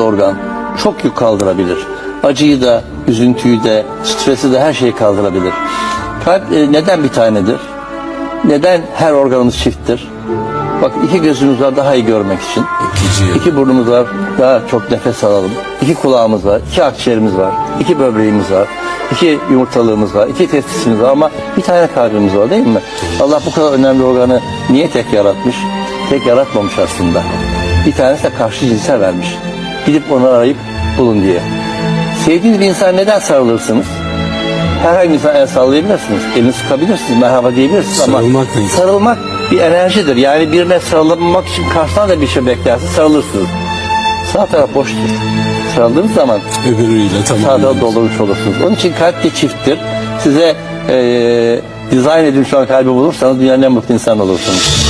organ. Çok yük kaldırabilir. Acıyı da, üzüntüyü de, stresi de her şeyi kaldırabilir. Kalp e, neden bir tanedir? Neden her organımız çifttir? Bak iki gözümüz var daha iyi görmek için. İkinci İki burnumuz var daha çok nefes alalım. İki kulağımız var, iki akciğerimiz var, iki böbreğimiz var, iki yumurtalığımız var, iki testisimiz var ama bir tane kalbimiz var değil mi? Allah bu kadar önemli organı niye tek yaratmış? Tek yaratmamış aslında. Bir tanesi de karşı cinse vermiş. Gidip onu arayıp bulun diye. Sevdiğiniz bir insan neden sarılırsınız? Herhangi bir insana el sallayabilirsiniz. Elini sıkabilirsiniz, merhaba diyebilirsiniz ama Sarılmak güzel. sarılmak bir enerjidir. Yani birine sarılmak için karşıdan da bir şey beklersiniz, sarılırsınız. Sağ taraf boştur. Sarıldığınız zaman Öbürüyle sağda tamam. doldurmuş olursunuz. Onun için kalp de çifttir. Size eee dizayn edilmiş olan kalbi bulursanız dünyanın en mutlu insanı olursunuz.